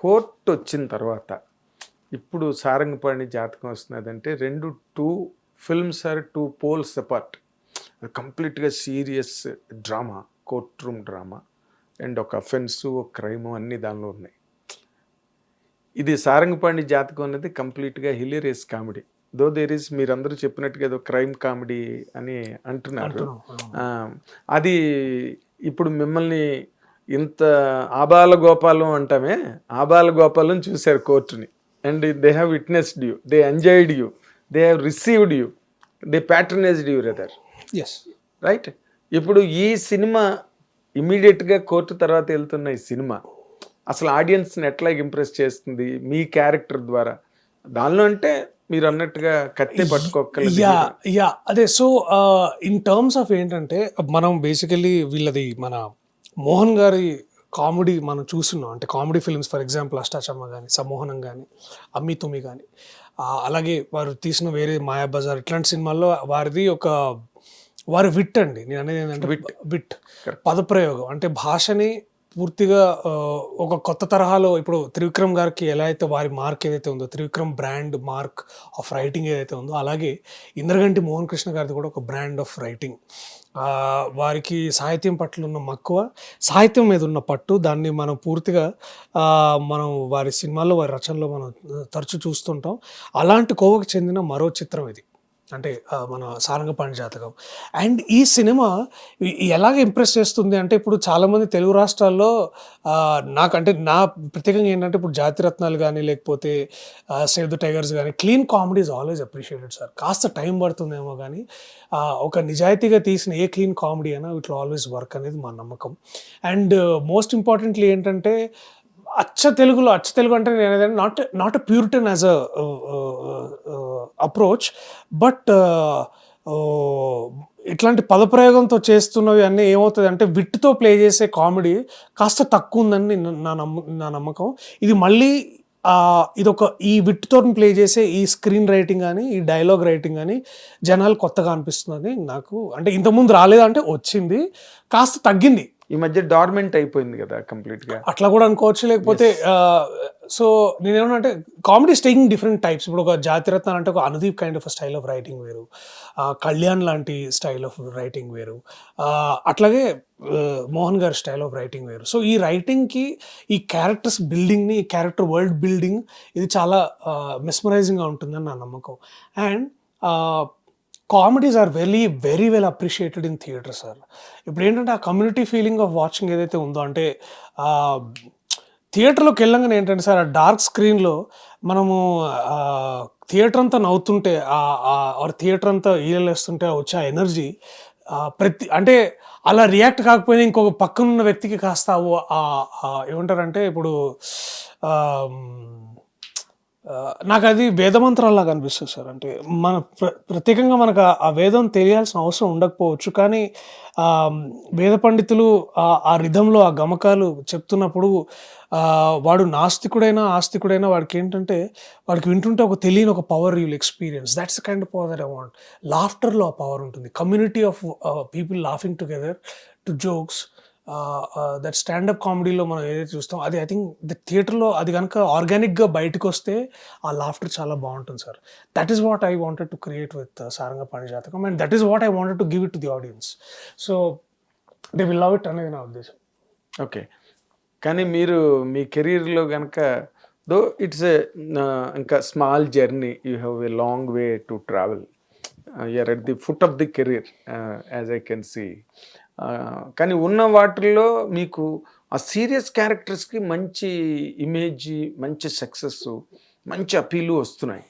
Court వచ్చిన తర్వాత ఇప్పుడు సారంగపాణి జాతకం వస్తున్నదంటే రెండు two films are two poles apart. కంప్లీట్గా serious drama court room drama and ఒక అఫెన్స్ ఒక క్రైమ్ అన్ని దానిలో ఉన్నాయి. ఇది సారంగపాణి జాతకం అనేది కంప్లీట్గా hilarious comedy. Though there is మీరందరూ చెప్పినట్టుగా ఏదో క్రైమ్ కామెడీ అని అంటున్నారు. అది ఇప్పుడు మిమ్మల్ని ఇంత ఆబాల గోపాలం అంటామే. ఆబాల గోపాలం చూశారు కోర్టుని. And they have witnessed you they enjoyed you they have received you they patronized you rather yes right ఇప్పుడు ఈ సినిమా ఇమీడియట్గా కోర్టు తర్వాత వెళ్తున్న ఈ సినిమా అసలు ఆడియన్స్ని ఎట్లా ఇంప్రెస్ చేస్తుంది? మీ క్యారెక్టర్ ద్వారా. దానిలో అంటే మీరు అన్నట్టుగా కత్తి పట్టుకోగలదు యా యా అదే సో ఇన్ టర్మ్స్ ఆఫ్ ఏంటంటే మనం బేసికలీ వీళ్ళది మన మోహన్ గారి కామెడీ మనం చూస్తున్నాం. అంటే comedy films for example Ashtachamma కానీ సమ్మోహనం కానీ అమ్మి తుమి కానీ అలాగే వారు తీసిన వేరే మాయా బజార్ ఇట్లాంటి సినిమాల్లో వారిది ఒక వారి విట్ అండి. నేను అనేది ఏంటంటే విట్. పదప్రయోగం. అంటే భాషని పూర్తిగా ఒక కొత్త తరహాలో ఇప్పుడు త్రివిక్రమ్ గారికి ఎలా అయితే వారి మార్క్ ఏదైతే ఉందో Trivikram brand mark of writing ఏదైతే ఉందో అలాగే ఇంద్రగంటి మోహన్ కృష్ణ గారిది కూడా ఒక బ్రాండ్ ఆఫ్ రైటింగ్. వారికి సాహిత్యం పట్ల ఉన్న మక్కువ సాహిత్యం మీద ఉన్న పట్టు దాన్ని మనం పూర్తిగా మనం వారి సినిమాల్లో వారి రచనలో మనం తరచూ చూస్తుంటాం. అలాంటి కోవకు చెందిన మరో చిత్రం ఇది. అంటే మన సారంగపాణి జాతకం. అండ్ ఈ సినిమా ఎలాగ ఇంప్రెస్ చేస్తుంది అంటే ఇప్పుడు చాలామంది తెలుగు రాష్ట్రాల్లో నాకంటే నా ప్రత్యేకంగా ఏంటంటే ఇప్పుడు జాతిరత్నాలు కానీ లేకపోతే సేవ్ ద టైగర్స్ కానీ clean comedy is always appreciated sir. కాస్త టైం పడుతుందేమో కానీ ఒక నిజాయితీగా తీసిన ఏ క్లీన్ కామెడీ అయినా ఇట్లా ఆల్వేస్ వర్క్ అనేది మా నమ్మకం. అండ్ మోస్ట్ ఇంపార్టెంట్లీ ఏంటంటే అచ్చ తెలుగులో అచ్చ తెలుగు అంటే నేను ఏదైనా not not a puritan as a approach but ఇట్లాంటి పదప్రయోగంతో చేస్తున్నవి అన్నీ ఏమవుతుంది అంటే విట్టుతో ప్లే చేసే కామెడీ కాస్త తక్కువ ఉందని నా నమ్మ నా నమ్మకం. ఇది మళ్ళీ ఇదొక ఈ విట్టుతో ప్లే చేసే ఈ స్క్రీన్ రైటింగ్ కానీ ఈ డైలాగ్ రైటింగ్ కానీ జనాలు కొత్తగా అనిపిస్తుందని నాకు అంటే ఇంతకుముందు రాలేదంటే వచ్చింది. కాస్త తగ్గింది. ఈ మధ్య డార్మెంట్ అయిపోయింది కదా కంప్లీట్గా. అట్లా కూడా అనుకోవచ్చు లేకపోతే సో నేనేమన్నా కామెడీ టేకింగ్ డిఫరెంట్ టైప్స్ ఇప్పుడు ఒక జాతిరత్న అంటే ఒక Anudeep kind of style of writing వేరు. కళ్యాణ్ లాంటి స్టైల్ ఆఫ్ రైటింగ్ వేరు. అట్లాగే మోహన్ గారి స్టైల్ ఆఫ్ రైటింగ్ వేరు. సో ఈ రైటింగ్కి ఈ క్యారెక్టర్స్ బిల్డింగ్ని ఈ క్యారెక్టర్ వరల్డ్ బిల్డింగ్ ఇది చాలా మెస్మరైజింగ్గా ఉంటుందని నా నమ్మకం. And comedies are very very well appreciated in theatre sir ఇప్పుడు ఏంటంటే ఆ కమ్యూనిటీ ఫీలింగ్ ఆఫ్ వాచింగ్ ఏదైతే ఉందో అంటే థియేటర్లోకి వెళ్ళంగానే ఏంటంటే సార్ ఆ డార్క్ స్క్రీన్లో మనము థియేటర్ అంతా నవ్వుతుంటే ఆ థియేటర్ అంతా ఈలలేస్తుంటే వచ్చే ఆ ఎనర్జీ ప్రతి అంటే అలా రియాక్ట్ కాకపోయినా ఇంకొక పక్కనున్న వ్యక్తికి కాస్త ఏమంటారంటే ఇప్పుడు నాకు అది వేదమంత్రాల్లాగా అనిపిస్తుంది సార్. అంటే మన ప్ర ప్రత్యేకంగా మనకు ఆ- వేదం తెలియాల్సిన అవసరం ఉండకపోవచ్చు. కానీ వేద పండితులు ఆ- రిధంలో ఆ గమకాలు చెప్తున్నప్పుడు వాడు నాస్తికుడైనా ఆస్తికుడైనా వాడికి ఏంటంటే వాడికి వింటుంటే ఒక తెలియని ఒక powerful experience that's kind of power that I want లాఫ్టర్లో ఆ పవర్ ఉంటుంది. Community of people laughing together to jokes that standup కామెడీలో మనం ఏదైతే చూస్తాం అది ఐ థింక్ ద థియేటర్లో అది కనుక ఆర్గానిక్గా బయటకు వస్తే ఆ లాఫ్టర్ చాలా బాగుంటుంది sir that is what I wanted to create with Sarangapani Jathakam and that is what I wanted to give it to the audience so they will love it అనేది నా ఉద్దేశం. ఓకే కానీ మీరు మీ కెరీర్లో కనుక దో ఇట్స్ ఏ ఇంకా small journey you have a long way to travel you're at the foot of the career as I can see కానీ ఉన్న వాటిల్లో మీకు ఆ సీరియస్ క్యారెక్టర్స్కి మంచి ఇమేజ్ మంచి సక్సెస్ మంచి అపీలు వస్తున్నాయి.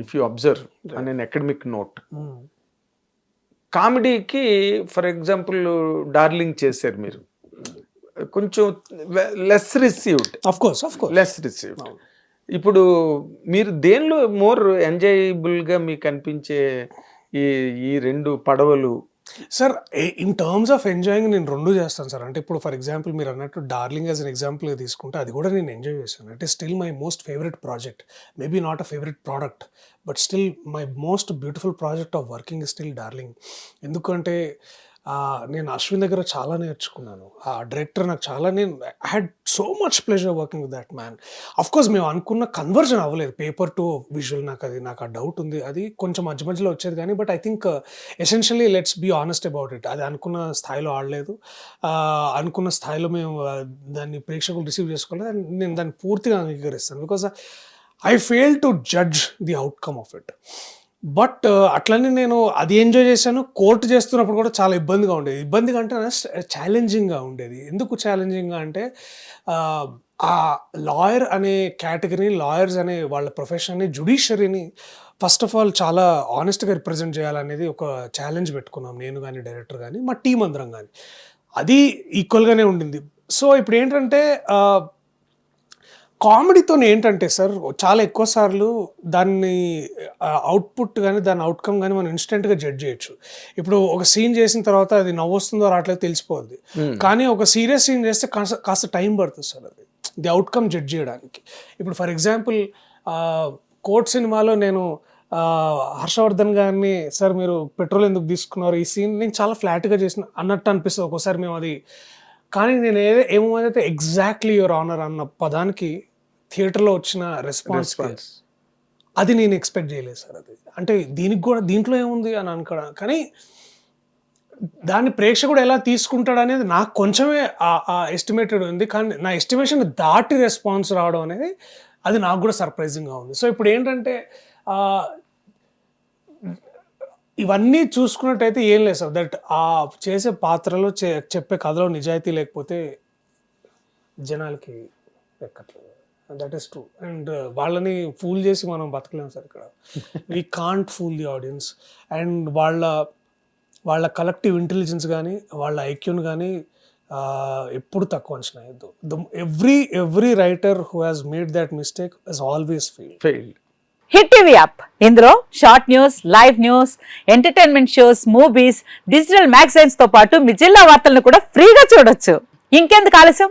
ఇఫ్ యూ అబ్జర్వ్ అనే అకాడమిక్ నోట్. కామెడీకి ఫర్ ఎగ్జాంపుల్ డార్లింగ్ చేశారు మీరు. కొంచెం less received course. Less received ఇప్పుడు మీరు దేనిలో మోర్ ఎంజాయబుల్గా మీకు అనిపించే ఈ ఈ రెండు పడవలు sir in terms of enjoying నేను రెండు చేస్తాను సార్. అంటే ఇప్పుడు ఫర్ ఎగ్జాంపుల్ మీరు అన్నట్టు డార్లింగ్ యాజ్ అన్ ఎగ్జాంపుల్ తీసుకుంటే అది కూడా నేను ఎంజాయ్ చేశాను. అంటే still my most favourite project maybe not a favourite product but still my most beautiful project of working still darling ఎందుకంటే నేను అశ్విన్ దగ్గర చాలా నేర్చుకున్నాను. ఆ డైరెక్టర్ నాకు చాలా నేను I had so much pleasure working with that man course మేము అనుకున్న కన్వర్జన్ అవ్వలేదు. పేపర్ టు విజువల్ నాకు అది నాకు ఆ డౌట్ ఉంది. అది కొంచెం మధ్య మధ్యలో వచ్చేది కానీ but I think essentially let's be honest about it అది అనుకున్న స్థాయిలో ఆడలేదు. అనుకున్న స్థాయిలో మేము uh, దాన్ని ప్రేక్షకులు రిసీవ్ చేసుకోలేదు. నేను దాన్ని పూర్తిగా అంగీకరిస్తాను. Because I fail to judge the outcome of it but అట్లనే నేను అది ఎంజాయ్ చేశాను. కోర్టు చేస్తున్నప్పుడు కూడా చాలా ఇబ్బందిగా ఉండేది. ఇబ్బందిగా అంటే ఛాలెంజింగ్గా ఉండేది. ఎందుకు ఛాలెంజింగ్గా అంటే ఆ, లాయర్ అనే కేటగిరీని లాయర్స్ అనే వాళ్ళ ప్రొఫెషన్ని జుడిషియరీని ఫస్ట్ ఆఫ్ ఆల్ చాలా ఆనెస్ట్గా రిప్రజెంట్ చేయాలనేది ఒక ఛాలెంజ్ పెట్టుకున్నాం. నేను కానీ డైరెక్టర్ కానీ మా టీం అందరం కానీ అది ఈక్వల్గానే ఉండింది. సో ఇప్పుడు ఏంటంటే కామెడీతో ఏంటంటే సార్ చాలా ఎక్కువ సార్లు దాన్ని అవుట్పుట్ కానీ దాని అవుట్కమ్ కానీ మనం ఇన్స్టెంట్గా జడ్జ్ చేయొచ్చు. ఇప్పుడు ఒక సీన్ చేసిన తర్వాత అది నవ్వు వస్తుందో రావట్లేదు తెలిసిపోద్ది. కానీ ఒక సీరియస్ సీన్ చేస్తే కాస్త కాస్త టైం పడుతుంది సార్ అది. ది అవుట్కమ్ జడ్జ్ చేయడానికి. ఇప్పుడు ఫర్ ఎగ్జాంపుల్ కోర్ట్ సినిమాలో నేను హర్షవర్ధన్ గారిని సార్ మీరు పెట్రోల్ ఎందుకు తీసుకున్నారు ఈ సీన్ నేను చాలా ఫ్లాట్గా చేసిన అన్నట్టు అనిపిస్తుంది. ఒక్కోసారి మేము అది కానీ నేను ఏదో ఏమైతే ఎగ్జాక్ట్లీ యువర్ ఆనర్ అన్న పదానికి థియేటర్లో వచ్చిన రెస్పాన్స్ అది నేను ఎక్స్పెక్ట్ చేయలేదు సార్ అది. అంటే దీనికి కూడా దీంట్లో ఏముంది అని అనుకోవడం. కానీ దాన్ని ప్రేక్షకుడు ఎలా తీసుకుంటాడు అనేది నాకు కొంచెమే ఎస్టిమేటెడ్ ఉంది. కానీ నా ఎస్టిమేషన్ దాటి రెస్పాన్స్ రావడం అనేది అది నాకు కూడా సర్ప్రైజింగ్గా ఉంది. సో ఇప్పుడు ఏంటంటే ఇవన్నీ చూసుకున్నట్టయితే ఏం లేదు సార్. దట్ ఆ చేసే పాత్రలో చెప్పే కథలో నిజాయితీ లేకపోతే జనాలకి ఎక్కట్లేదు దట్ ఈస్ ట్రూ అండ్ వాళ్ళని ఫూల్ చేసి మనం బతకలేము సార్ ఇక్కడ. We can't fool the audience and వాళ్ళ వాళ్ళ కలెక్టివ్ ఇంటెలిజెన్స్ కానీ వాళ్ళ ఐక్యూని కానీ ఎప్పుడు తక్కువ అంచనా వేయద్దు. The every every writer who has made that mistake is always feel failed hit TV app ఇందులో short news live news entertainment shows movies digital మ్యాగజైన్స్తో పాటు మీ జిల్లా వార్తలను కూడా ఫ్రీగా చూడొచ్చు. ఇంకెందుకు ఆలస్యం?